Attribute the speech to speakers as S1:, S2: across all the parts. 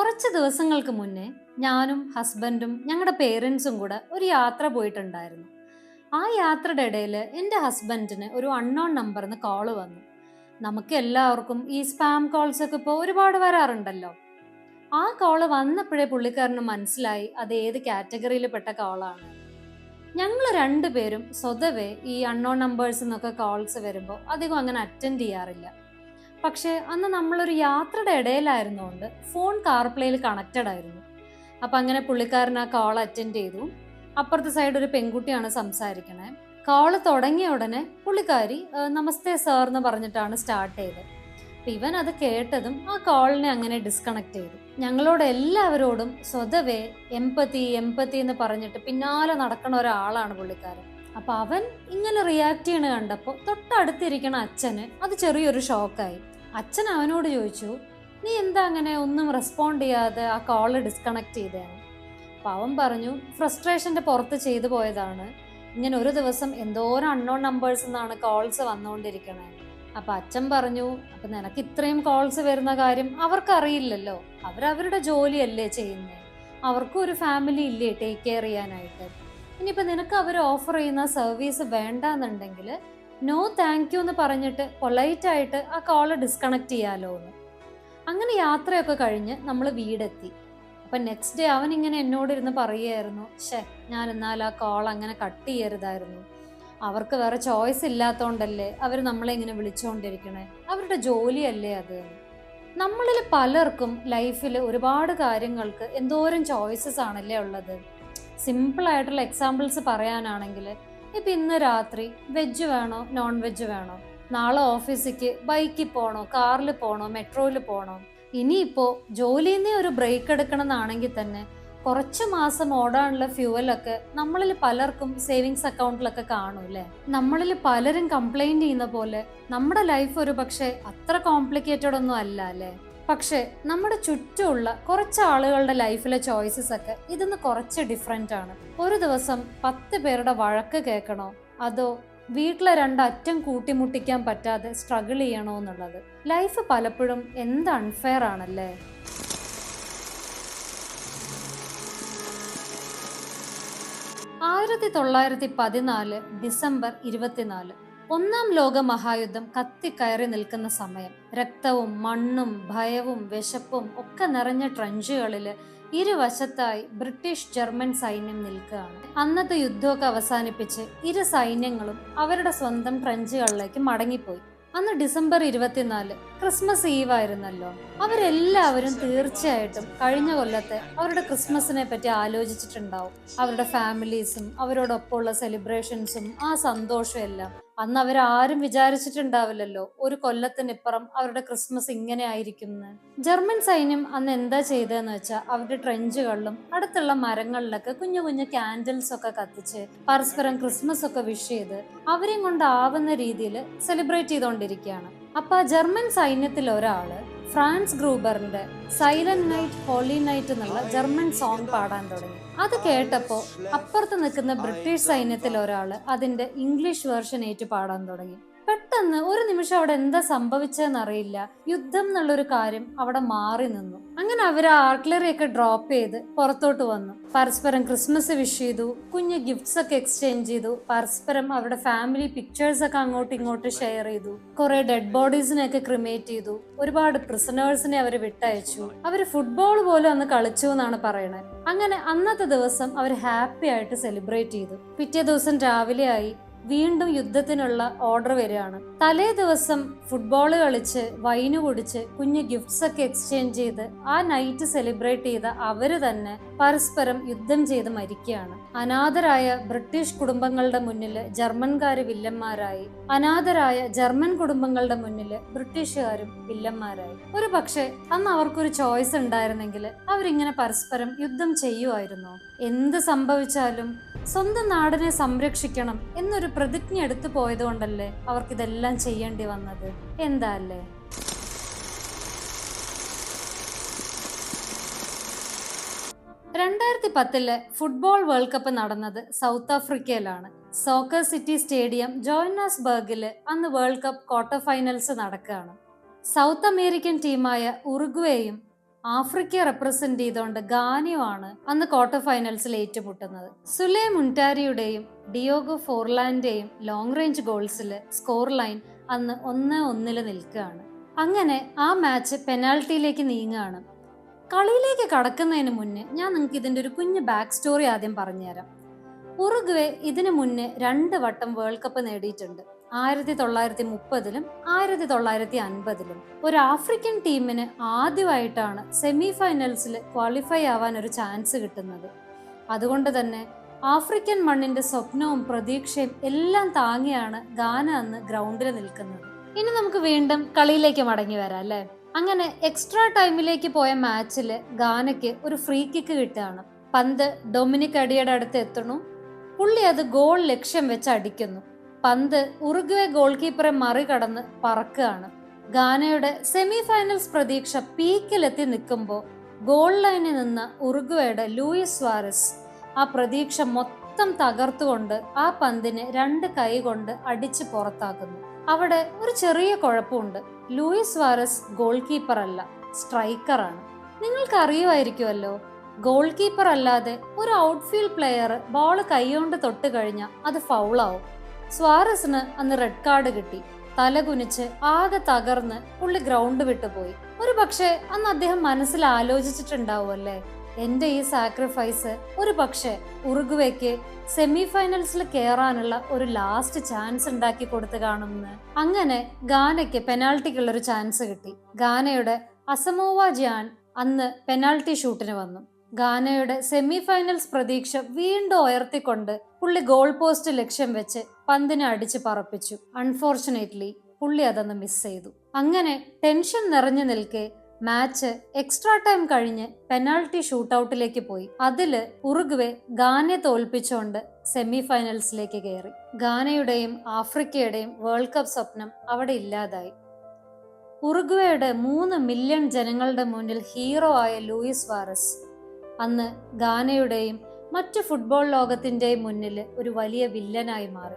S1: കുറച്ച് ദിവസങ്ങൾക്ക് മുന്നേ ഞാനും ഹസ്ബൻഡും ഞങ്ങളുടെ പേരൻസും കൂടെ ഒരു യാത്ര പോയിട്ടുണ്ടായിരുന്നു. ആ യാത്രയുടെ ഇടയിൽ എന്റെ ഹസ്ബൻഡിന് ഒരു അൺനോൺ നമ്പറിൽ നിന്ന് കോൾ വന്നു. നമുക്ക് എല്ലാവർക്കും ഈ സ്പാം കോൾസ് ഒക്കെ ഇപ്പോൾ ഒരുപാട് വരാറുണ്ടല്ലോ. ആ കോൾ വന്നപ്പോഴേ പുള്ളിക്കാരന് മനസ്സിലായി അത് ഏത് കാറ്റഗറിയിൽ പെട്ട കോളാണ് ഞങ്ങൾ രണ്ടുപേരും സ്വതവേ ഈ അൺനോൺ നമ്പേഴ്സ് എന്നൊക്കെ കോൾസ് വരുമ്പോൾ അധികം അങ്ങനെ അറ്റൻഡ് ചെയ്യാറില്ല. പക്ഷേ അന്ന് നമ്മളൊരു യാത്രയുടെ ഇടയിലായിരുന്നുകൊണ്ട് ഫോൺ കാർപ്ലേയിൽ കണക്റ്റഡ് ആയിരുന്നു. അപ്പം അങ്ങനെ പുള്ളിക്കാരൻ ആ കോൾ അറ്റൻഡ് ചെയ്തു. അപ്പുറത്തെ സൈഡ് ഒരു പെൺകുട്ടിയാണ് സംസാരിക്കണേ. കോൾ തുടങ്ങിയ ഉടനെ പുള്ളിക്കാരി നമസ്തേ സാർ എന്ന് പറഞ്ഞിട്ടാണ് സ്റ്റാർട്ട് ചെയ്തത് അപ്പൊ ഇവൻ അത് കേട്ടതും ആ കോളിനെ അങ്ങനെ ഡിസ്കണക്ട് ചെയ്തു. ഞങ്ങളോട് എല്ലാവരോടും സ്വതവേ എമ്പത്തി എമ്പത്തി എന്ന് പറഞ്ഞിട്ട് പിന്നാലെ നടക്കുന്ന ഒരാളാണ് പുള്ളിക്കാരൻ. അപ്പൊ അവൻ ഇങ്ങനെ റിയാക്ട് ചെയ്യണ കണ്ടപ്പോൾ തൊട്ടടുത്തിരിക്കണ അച്ഛന് അത് ചെറിയൊരു ഷോക്കായി അച്ഛൻ അവനോട് ചോദിച്ചു നീ എന്താ അങ്ങനെ ഒന്നും റെസ്പോണ്ട് ചെയ്യാതെ ആ കോൾ ഡിസ്കണക്ട് ചെയ്തതാണ് അപ്പോൾ അവൻ പറഞ്ഞു ഫ്രസ്ട്രേഷന്റെ പുറത്ത് ചെയ്തു പോയതാണ്. ഇങ്ങനെ ഒരു ദിവസം എന്തോരം അൺനോൺ നമ്പേഴ്സ് നിന്നാണ് കോൾസ് വന്നുകൊണ്ടിരിക്കണേ അപ്പം അച്ഛൻ പറഞ്ഞു അപ്പം നിനക്ക് ഇത്രയും കോൾസ് വരുന്ന കാര്യം അവർക്കറിയില്ലല്ലോ. അവരവരുടെ ജോലിയല്ലേ ചെയ്യുന്നത് അവർക്കും ഒരു ഫാമിലി ഇല്ലേ ടേക്ക് കെയർ ചെയ്യാനായിട്ട്. ഇനിയിപ്പോൾ നിനക്ക് അവർ ഓഫർ ചെയ്യുന്ന സർവീസ് വേണ്ടാന്നുണ്ടെങ്കിൽ നോ താങ്ക് യു എന്ന് പറഞ്ഞിട്ട് പൊളൈറ്റായിട്ട് ആ കോൾ ഡിസ്കണക്ട് ചെയ്യാലോ എന്ന് അങ്ങനെ യാത്രയൊക്കെ കഴിഞ്ഞ് നമ്മൾ വീടെത്തി. അപ്പം നെക്സ്റ്റ് ഡേ അവൻ ഇങ്ങനെ എന്നോട് ഇരുന്ന് പറയുമായിരുന്നു ഷേ ഞാൻ എന്നാൽ ആ കോൾ അങ്ങനെ കട്ട് ചെയ്യരുതായിരുന്നു. അവർക്ക് വേറെ ചോയ്സ് ഇല്ലാത്തതുകൊണ്ടല്ലേ അവർ നമ്മളെ ഇങ്ങനെ വിളിച്ചുകൊണ്ടിരിക്കണേ അവരുടെ ജോലിയല്ലേ അത്? നമ്മളിൽ പലർക്കും ലൈഫിൽ ഒരുപാട് കാര്യങ്ങൾക്ക് എന്തോരം ചോയ്സസ് ആണല്ലേ ഉള്ളത്? സിമ്പിൾ ആയിട്ടുള്ള എക്സാമ്പിൾസ് പറയാനാണെങ്കിൽ ഇപ്പം ഇന്ന് രാത്രി വെജ് വേണോ? നോൺ വെജ് വേണോ? നാളെ ഓഫീസിക്ക് ബൈക്കിൽ പോണോ? കാറിൽ പോണോ? മെട്രോയിൽ പോണോ? ഇനിയിപ്പോ ജോലിയിൽ നിന്നേ ഒരു ബ്രേക്ക് എടുക്കണം എന്നാണെങ്കിൽ തന്നെ കുറച്ച് മാസം ഓടാനുള്ള ഫ്യൂവലൊക്കെ നമ്മളിൽ പലർക്കും സേവിങ്സ് അക്കൗണ്ടിലൊക്കെ കാണും അല്ലേ നമ്മളിൽ പലരും കംപ്ലൈന്റ് ചെയ്യുന്ന പോലെ നമ്മുടെ ലൈഫ് ഒരു പക്ഷേ അത്ര കോംപ്ലിക്കേറ്റഡ് ഒന്നും അല്ല അല്ലേ പക്ഷേ നമ്മുടെ ചുറ്റുമുള്ള കുറച്ച് ആളുകളുടെ ലൈഫിലെ ചോയ്സസ് ഒക്കെ ഇതിന്ന് കുറച്ച് ഡിഫറെന്റ് ആണ്. ഒരു ദിവസം പത്ത് പേരുടെ വഴക്ക് കേൾക്കണോ? അതോ വീട്ടിലെ രണ്ടറ്റം കൂട്ടിമുട്ടിക്കാൻ പറ്റാതെ സ്ട്രഗിൾ ചെയ്യണോ എന്നുള്ളത്? ലൈഫ് പലപ്പോഴും എന്ത് അൺഫെയർ ആണല്ലേ? ആയിരത്തി തൊള്ളായിരത്തി പതിനാല് ഡിസംബർ ഇരുപത്തിനാല്. ഒന്നാം ലോക മഹായുദ്ധം കത്തിക്കയറി നിൽക്കുന്ന സമയം. രക്തവും മണ്ണും ഭയവും വിശപ്പും ഒക്കെ നിറഞ്ഞ ട്രഞ്ചുകളിൽ ഇരുവശത്തായി ബ്രിട്ടീഷ് ജർമ്മൻ സൈന്യം നിൽക്കുകയാണ്. അന്നത്തെ യുദ്ധമൊക്കെ അവസാനിപ്പിച്ച് ഇരു സൈന്യങ്ങളും അവരുടെ സ്വന്തം ട്രഞ്ചുകളിലേക്ക് മടങ്ങിപ്പോയി. അന്ന് ഡിസംബർ ഇരുപത്തിനാല് ക്രിസ്മസ് ഈവ് ആയിരുന്നല്ലോ. അവരെല്ലാവരും തീർച്ചയായിട്ടും കഴിഞ്ഞ കൊല്ലത്തെ അവരുടെ ക്രിസ്മസിനെ പറ്റി ആലോചിച്ചിട്ടുണ്ടാവും. അവരുടെ ഫാമിലീസും അവരോടൊപ്പമുള്ള സെലിബ്രേഷൻസും ആ സന്തോഷവും എല്ലാം അന്ന് അവരാരും വിചാരിച്ചിട്ടുണ്ടാവില്ലല്ലോ ഒരു കൊല്ലത്തിനിപ്പുറം അവരുടെ ക്രിസ്മസ് ഇങ്ങനെ ആയിരിക്കുന്നത് ജർമ്മൻ സൈന്യം അന്ന് എന്താ ചെയ്തതെന്ന് വെച്ചാൽ അവരുടെ ട്രെഞ്ചുകളിലും അടുത്തുള്ള മരങ്ങളിലൊക്കെ കുഞ്ഞു കുഞ്ഞു ക്യാൻഡിൽസ് ഒക്കെ കത്തിച്ച് പരസ്പരം ക്രിസ്മസ് ഒക്കെ വിഷ് ചെയ്ത് അവരെയും കൊണ്ടാവുന്ന രീതിയിൽ സെലിബ്രേറ്റ് ചെയ്തുകൊണ്ടിരിക്കുകയാണ് അപ്പൊ ആ ജർമ്മൻ സൈന്യത്തിൽ ഒരാൾ ഫ്രാൻസ് ഗ്രൂബറിന്റെ സൈലന്റ് നൈറ്റ് ഹോളി നൈറ്റ് എന്നുള്ള ജർമ്മൻ സോങ് പാടാൻ തുടങ്ങി. അത് കേട്ടപ്പോ അപ്പുറത്ത് നിൽക്കുന്ന ബ്രിട്ടീഷ് സൈന്യത്തിൽ ഒരാൾ അതിന്റെ ഇംഗ്ലീഷ് വേർഷൻ ഏറ്റു പാടാൻ തുടങ്ങി. പെട്ടെന്ന് ഒരു നിമിഷം അവിടെ എന്താ സംഭവിച്ചതെന്ന് അറിയില്ല യുദ്ധം എന്നുള്ളൊരു കാര്യം അവിടെ മാറി നിന്നു. അങ്ങനെ അവർ ആർട്ടിലറി ഒക്കെ ഡ്രോപ്പ് ചെയ്ത് പുറത്തോട്ട് വന്നു. പരസ്പരം ക്രിസ്മസ് വിഷ് ചെയ്തു കുഞ്ഞു ഗിഫ്റ്റ്സ് ഒക്കെ എക്സ്ചേഞ്ച് ചെയ്തു പരസ്പരം അവരുടെ ഫാമിലി പിക്ചേഴ്സ് ഒക്കെ അങ്ങോട്ടും ഇങ്ങോട്ടും ഷെയർ ചെയ്തു. കുറെ ഡെഡ് ബോഡീസിനെ ഒക്കെ ക്രിമേറ്റ് ചെയ്തു. ഒരുപാട് പ്രിസണേഴ്സിനെ അവർ വിട്ടയച്ചു. അവർ ഫുട്ബോൾ പോലും അന്ന് കളിച്ചു എന്നാണ് പറയണത് അങ്ങനെ അന്നത്തെ ദിവസം അവർ ഹാപ്പി ആയിട്ട് സെലിബ്രേറ്റ് ചെയ്തു. പിറ്റേ ദിവസം രാവിലെ ആയി. വീണ്ടും യുദ്ധത്തിനുള്ള ഓർഡർ വരികയാണ്. തലേ ദിവസം ഫുട്ബോൾ കളിച്ച് വൈന് കുടിച്ച് കുഞ്ഞ് ഗിഫ്റ്റ്സ് ഒക്കെ എക്സ്ചേഞ്ച് ചെയ്ത് ആ നൈറ്റ് സെലിബ്രേറ്റ് ചെയ്ത അവർ തന്നെ പരസ്പരം യുദ്ധം ചെയ്ത് മരിക്കുകയാണ്. അനാഥരായ ബ്രിട്ടീഷ് കുടുംബങ്ങളുടെ മുന്നിൽ ജർമ്മൻകാര് വില്ലന്മാരായി. അനാഥരായ ജർമ്മൻ കുടുംബങ്ങളുടെ മുന്നിൽ ബ്രിട്ടീഷുകാരും വില്ലന്മാരായി. ഒരു പക്ഷെ അന്ന് അവർക്കൊരു ചോയ്സ് ഉണ്ടായിരുന്നെങ്കിൽ അവരിങ്ങനെ പരസ്പരം യുദ്ധം ചെയ്യുമായിരുന്നോ. എന്ത് സംഭവിച്ചാലും സ്വന്തം നാടിനെ സംരക്ഷിക്കണം എന്നൊരു പ്രതിജ്ഞ എടുത്തു പോയത് പോയതുകൊണ്ടല്ലേ അവർക്കിതെല്ലാം ചെയ്യേണ്ടി വന്നത്? എന്താ അല്ലേ? രണ്ടായിരത്തി പത്തിൽ ഫുട്ബോൾ വേൾഡ് കപ്പ് നടന്നത് സൗത്ത് ആഫ്രിക്കയിലാണ്. സോക്കർ സിറ്റി സ്റ്റേഡിയം ജോയിനാസ്ബർഗിൽ അന്ന് വേൾഡ് കപ്പ് ക്വാർട്ടർ ഫൈനൽസ് നടക്കുകയാണ്. സൗത്ത് അമേരിക്കൻ ടീമായ ഉറുഗ്വേയും ആഫ്രിക്കയെ റെപ്രസെന്റ് ചെയ്തുകൊണ്ട് ഗാനയുമാണ് അന്ന് ക്വാർട്ടർ ഫൈനൽസിൽ ഏറ്റുമുട്ടുന്നത്. സുലേ മുന്റാരിയുടെയും ഡിയോഗോ ഫോർലാൻഡേയും ലോങ് റേഞ്ച് ഗോൾസിൽ സ്കോർ ലൈൻ അന്ന് ഒന്ന് ഒന്നിൽ നിൽക്കുകയാണ്. അങ്ങനെ ആ മാച്ച് പെനാൽറ്റിയിലേക്ക് നീങ്ങുകയാണ് കളിയിലേക്ക് കടക്കുന്നതിന് മുന്നേ ഞാൻ നിങ്ങൾക്ക് ഇതിന്റെ ഒരു കുഞ്ഞ് ബാക്ക് സ്റ്റോറി ആദ്യം പറഞ്ഞുതരാം. ഉറുഗ്വേ ഇതിനു മുന്നേ രണ്ട് വട്ടം വേൾഡ് കപ്പ് നേടിയിട്ടുണ്ട്. ആയിരത്തി തൊള്ളായിരത്തി മുപ്പതിലും ആയിരത്തി തൊള്ളായിരത്തി അൻപതിലും ഒരു ആഫ്രിക്കൻ ടീമിന് ആദ്യമായിട്ടാണ് സെമി ഫൈനൽസിൽ ക്വാളിഫൈ ആവാൻ ഒരു ചാൻസ് കിട്ടുന്നത്. അതുകൊണ്ട് തന്നെ ആഫ്രിക്കൻ മണ്ണിന്റെ സ്വപ്നവും പ്രതീക്ഷയും എല്ലാം താങ്ങിയാണ് ഗാന അന്ന് ഗ്രൗണ്ടിൽ നിൽക്കുന്നത്. ഇനി നമുക്ക് വീണ്ടും കളിയിലേക്ക് മടങ്ങി വരാം അല്ലേ? അങ്ങനെ എക്സ്ട്രാ ടൈമിലേക്ക് പോയ മാച്ചിൽ ഗാനയ്ക്ക് ഒരു ഫ്രീ കിക്ക് കിട്ടുകയാണ്. പന്ത് ഡൊമിനിക് അടിയുടെ അടുത്ത് എത്തണു. പുള്ളി അത് ഗോൾ ലക്ഷ്യം വെച്ച് അടിക്കുന്നു. പന്ത് ഉറുഗ്വേ ഗോൾ കീപ്പറെ മറികടന്ന് പറക്കുകയാണ്. ഗാനയുടെ സെമി ഫൈനൽസ് പ്രതീക്ഷ പീക്കിലെത്തി നിൽക്കുമ്പോൾ ഗോൾ ലൈനിൽ നിന്ന് ഉറുഗ്വയുടെ ലൂയിസ് സ്വാരസ് ആ പ്രതീക്ഷ മൊത്തം തകർത്തുകൊണ്ട് ആ പന്തിനെ രണ്ട് കൈ കൊണ്ട് അടിച്ച് പുറത്താക്കുന്നു. അവിടെ ഒരു ചെറിയ കുഴപ്പമുണ്ട്. ലൂയിസ് വാരസ് ഗോൾ കീപ്പർ അല്ല സ്ട്രൈക്കറാണ് നിങ്ങൾക്ക് അറിയുമായിരിക്കുമല്ലോ ഗോൾ കീപ്പർ അല്ലാതെ ഒരു ഔട്ട്ഫീൽഡ് പ്ലെയർ ബോൾ കൈകൊണ്ട് തൊട്ട് കഴിഞ്ഞാൽ അത് ഫൗളാവും സ്വാരസിന് അന്ന് റെഡ് കാർഡ് കിട്ടി. തല കുനിച്ച് ആകെ തകർന്ന് പുള്ളി ഗ്രൗണ്ട് വിട്ടുപോയി ഒരു പക്ഷേ അന്ന് അദ്ദേഹം മനസ്സിൽ ആലോചിച്ചിട്ടുണ്ടാവും അല്ലേ? എന്റെ ഈ സാക്രിഫൈസ് ഒരു പക്ഷേ ഉറുഗ്വേക്ക് സെമി ഫൈനൽസിൽ കയറാനുള്ള ഒരു ലാസ്റ്റ് ചാൻസ് ഉണ്ടാക്കി കൊടുത്തു കാണുമെന്ന്. അങ്ങനെ ഗാനയ്ക്ക് പെനാൾട്ടിക്കുള്ള ഒരു ചാൻസ് കിട്ടി. ഗാനയുടെ അസമോവ ജാൻ അന്ന് പെനാൾട്ടി ഷൂട്ടിന് വന്നു. ഗാനയുടെ സെമി ഫൈനൽസ് പ്രതീക്ഷ വീണ്ടും ഉയർത്തിക്കൊണ്ട് പുള്ളി ഗോൾ പോസ്റ്റ് ലക്ഷ്യം വെച്ച് പന്തിനെ അടിച്ച് പറപ്പിച്ചു. അൺഫോർച്ചുനേറ്റ്ലി പുള്ളി അതൊന്ന് മിസ് ചെയ്തു. അങ്ങനെ ടെൻഷൻ നിറഞ്ഞു നിൽക്കെ മാച്ച് എക്സ്ട്രാ ടൈം കഴിഞ്ഞ് പെനാൾട്ടി ഷൂട്ടൌട്ടിലേക്ക് പോയി. അതിൽ ഉറുഗ്വെ ഗാനെ തോൽപ്പിച്ചുകൊണ്ട് സെമി ഫൈനൽസിലേക്ക് കയറി ഗാനയുടെയും ആഫ്രിക്കയുടെയും വേൾഡ് കപ്പ് സ്വപ്നം അവിടെ ഇല്ലാതായി. ഉറുഗ്വയുടെ മൂന്ന് മില്യൺ ജനങ്ങളുടെ മുന്നിൽ ഹീറോ ആയ ലൂയിസ് വാറസ് അന്ന് ഗാനയുടെയും മറ്റു ഫുട്ബോൾ ലോകത്തിന്റെയും മുന്നിൽ ഒരു വലിയ വില്ലനായി മാറി.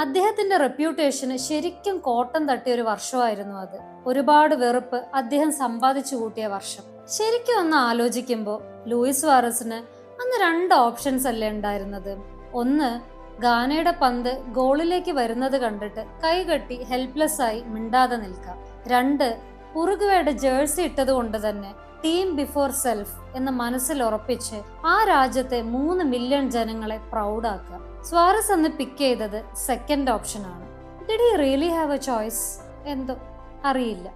S1: അദ്ദേഹത്തിന്റെ റെപ്യൂട്ടേഷന് ശരിക്കും കോട്ടം തട്ടിയ ഒരു വർഷമായിരുന്നു അത്. ഒരുപാട് വെറുപ്പ് അദ്ദേഹം സമ്പാദിച്ചു കൂട്ടിയ വർഷം. ശരിക്കും ഒന്ന് ആലോചിക്കുമ്പോൾ ലൂയിസ് വാറസിന് അന്ന് രണ്ട് ഓപ്ഷൻസ് അല്ലേ ഉണ്ടായിരുന്നത്. ഒന്ന് ഗാനയുടെ പന്ത് ഗോളിലേക്ക് വരുന്നത് കണ്ടിട്ട് കൈകെട്ടി ഹെൽപ്ലെസ് ആയി മിണ്ടാതെ നിൽക്കാം. രണ്ട് ഉറുഗ്വയുടെ ജേഴ്സി ഇട്ടത് കൊണ്ട് തന്നെ ടീം ബിഫോർ സെൽഫ് എന്ന് മനസ്സിൽ ഉറപ്പിച്ച് ആ രാജ്യത്തെ മൂന്ന് മില്യൺ ജനങ്ങളെ പ്രൗഡാക്കുക സ്വാരസ് എന്ന് പിക്ക് ചെയ്തത് സെക്കൻഡ് ഓപ്ഷനാണ് did really have a choice എന്തോ അറിയില്ല.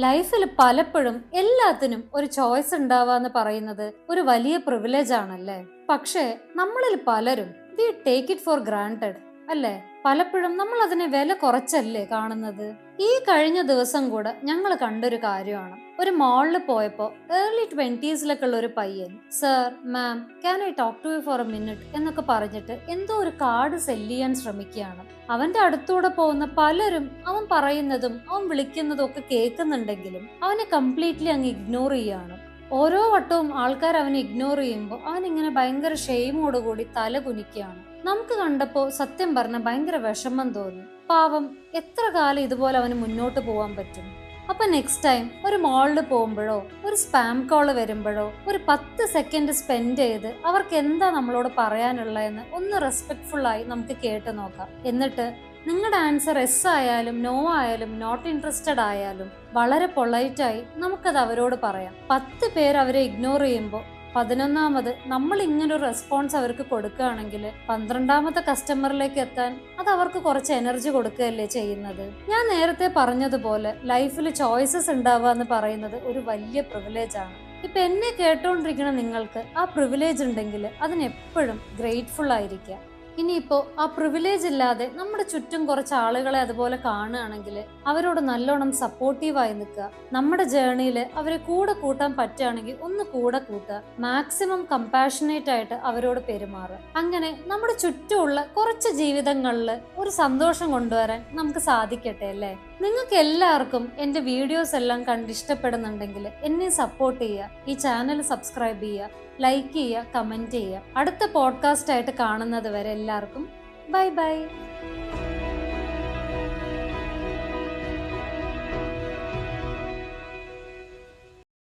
S1: ലൈഫിൽ പലപ്പോഴും എല്ലാത്തിനും ഒരു ചോയ്സ് ഉണ്ടാവാന്ന് പറയുന്നത് ഒരു വലിയ പ്രിവിലേജ് ആണല്ലേ? പക്ഷേ നമ്മളിൽ പലരും we take it for granted അല്ലേ? പലപ്പോഴും നമ്മൾ അതിനെ വില കുറച്ചല്ലേ കാണുന്നത്? ഈ കഴിഞ്ഞ ദിവസം കൂടെ ഞങ്ങൾ കണ്ടൊരു കാര്യമാണ്. ഒരു മോളിൽ പോയപ്പോ ഏർലി ട്വന്റീസിലൊക്കെ ഉള്ള ഒരു പയ്യൻ sir ma'am can I talk to you for a minute എന്നൊക്കെ പറഞ്ഞിട്ട് എന്തോ ഒരു കാർഡ് സെല്ല് ചെയ്യാൻ ശ്രമിക്കുകയാണ്. അവന്റെ അടുത്തൂടെ പോകുന്ന പലരും അവൻ പറയുന്നതും അവൻ വിളിക്കുന്നതും ഒക്കെ കേൾക്കുന്നുണ്ടെങ്കിലും അവനെ കംപ്ലീറ്റ്ലി അങ്ങ് ഇഗ്നോർ ചെയ്യാണ് ഓരോ വട്ടവും ആൾക്കാർ അവനെ ഇഗ്നോർ ചെയ്യുമ്പോൾ അവൻ ഇങ്ങനെ ഭയങ്കര ഷെയിമോടുകൂടി തല കുനിക്കുകയാണ്. നമുക്ക് കണ്ടപ്പോൾ സത്യം പറഞ്ഞ ഭയങ്കര വിഷമം തോന്നി. പാവം എത്ര കാലം ഇതുപോലെ അവന് മുന്നോട്ട് പോകാൻ പറ്റും? അപ്പൊ നെക്സ്റ്റ് ടൈം ഒരു മോളിൽ പോകുമ്പോഴോ ഒരു സ്പാം കോൾ വരുമ്പോഴോ ഒരു പത്ത് സെക്കൻഡ് സ്പെൻഡ് ചെയ്ത് അവർക്ക് എന്താ നമ്മളോട് പറയാനുള്ളതെന്ന് ഒന്ന് റെസ്പെക്ട്ഫുൾ ആയി നമുക്ക് കേട്ട് നോക്കാം. എന്നിട്ട് നിങ്ങളുടെ ആൻസർ എസ് ആയാലും നോ ആയാലും നോട്ട് ഇൻട്രസ്റ്റഡ് ആയാലും വളരെ പൊളൈറ്റായി നമുക്കത് അവരോട് പറയാം. പത്ത് പേർ അവരെ ഇഗ്നോർ ചെയ്യുമ്പോൾ പതിനൊന്നാമത് നമ്മൾ ഇങ്ങനൊരു റെസ്പോൺസ് അവർക്ക് കൊടുക്കുകയാണെങ്കിൽ പന്ത്രണ്ടാമത്തെ കസ്റ്റമറിലേക്ക് എത്താൻ അത് അവർക്ക് കുറച്ച് എനർജി കൊടുക്കുകയല്ലേ ചെയ്യുന്നത്? ഞാൻ നേരത്തെ പറഞ്ഞതുപോലെ ലൈഫിൽ ചോയ്സസ് ഉണ്ടാവുക എന്ന് പറയുന്നത് ഒരു വലിയ പ്രിവിലേജ് ആണ്. ഇപ്പൊ എന്നെ കേട്ടോണ്ടിരിക്കുന്ന നിങ്ങൾക്ക് ആ പ്രിവിലേജ് ഉണ്ടെങ്കിൽ അതിനെപ്പോഴും ഗ്രേറ്റ്ഫുൾ ആയിരിക്കുക. ഇനിയിപ്പോ ആ പ്രിവിലേജ് ഇല്ലാതെ നമ്മുടെ ചുറ്റും കുറച്ച് ആളുകളെ അതുപോലെ കാണുകയാണെങ്കിൽ അവരോട് നല്ലോണം സപ്പോർട്ടീവായി നിൽക്കുക. നമ്മുടെ ജേർണിയിൽ അവരെ കൂടെ കൂട്ടാൻ പറ്റുകയാണെങ്കിൽ ഒന്ന് കൂടെ കൂട്ടുക. മാക്സിമം കമ്പാഷനേറ്റ് ആയിട്ട് അവരോട് പെരുമാറുക. അങ്ങനെ നമ്മുടെ ചുറ്റുമുള്ള കുറച്ച് ജീവിതങ്ങളിൽ ഒരു സന്തോഷം കൊണ്ടുവരാൻ നമുക്ക് സാധിക്കട്ടെ അല്ലേ? നിങ്ങൾക്ക് എല്ലാവർക്കും എന്റെ വീഡിയോസ് എല്ലാം കണ്ട് ഇഷ്ടപ്പെടുന്നുണ്ടെങ്കിൽ എന്നെ സപ്പോർട്ട് ചെയ്യുക. ഈ ചാനൽ സബ്സ്ക്രൈബ് ചെയ്യുക ലൈക്ക് ചെയ്യുക കമന്റ് ചെയ്യുക. അടുത്ത പോഡ്കാസ്റ്റ് ആയിട്ട് കാണുന്നത് വരെ എല്ലാവർക്കും ബൈ ബൈ